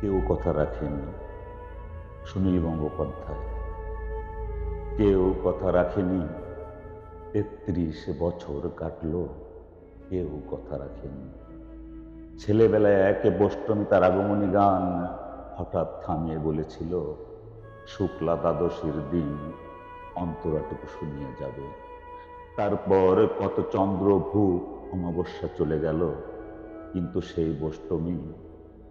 কেউ কথা রাখেনি সুনীল গঙ্গোপাধ্যায়। কেউ কথা রাখেনি তেত্রিশ বছর কাটলো, কেউ কথা রাখেনি ছেলেবেলায় একে বষ্টমী তার আগমনী গান, হঠাৎ থামিয়ে বলেছিল, শুক্লা দ্বাদশীর দিন অন্তরাটুকু শুনিয়ে যাবে। তারপর কত চন্দ্রভূ অমাবস্যা চলে গেল, কিন্তু সেই বষ্টমী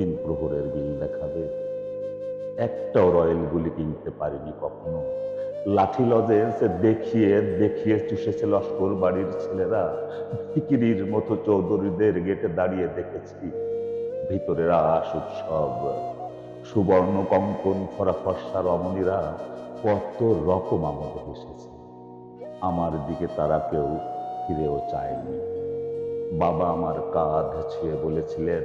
তিন প্রহরের বিল দেখাবে। একটাও রয়্যাল গুলি কিনতে পারিনি কখনো। লাঠি লজেন্স দেখিয়ে দেখিয়ে চুষেছে লস্কর বাড়ির ছেলেরা। ফিকিরির মতো চৌধুরীদের গেটে দাঁড়িয়ে দেখেছি। ভিতরে রাস উৎসব, সুবর্ণ কঙ্কন, ফরা ফর্সা রমণীরা কত রকম আমাদের এসেছে আমার দিকে তারা কেউ ফিরেও চায়নি। বাবা আমার কাঁধ ছুঁয়ে বলেছিলেন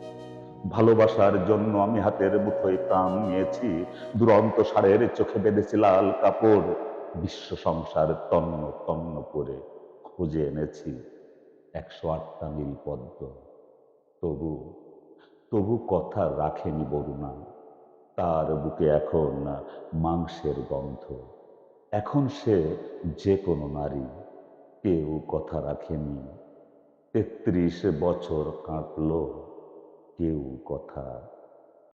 ভালোবাসার জন্য আমি হাতের মুঠোয় প্রাণ নিয়েছি। দুরন্ত সারের চোখে বেঁধেছি লাল কাপড়। বিশ্ব সংসার তন্ন তন্ন করে খুঁজে এনেছি একশো আটটা নীল পদ্ম। তবু তবু কথা রাখেনি বরুণা। তার বুকে এখন মাংসের গন্ধ। এখন সে যে কোনো নারী। কেউ কথা রাখেনি। তেত্রিশ বছর কাঁটলো। কেউ কথা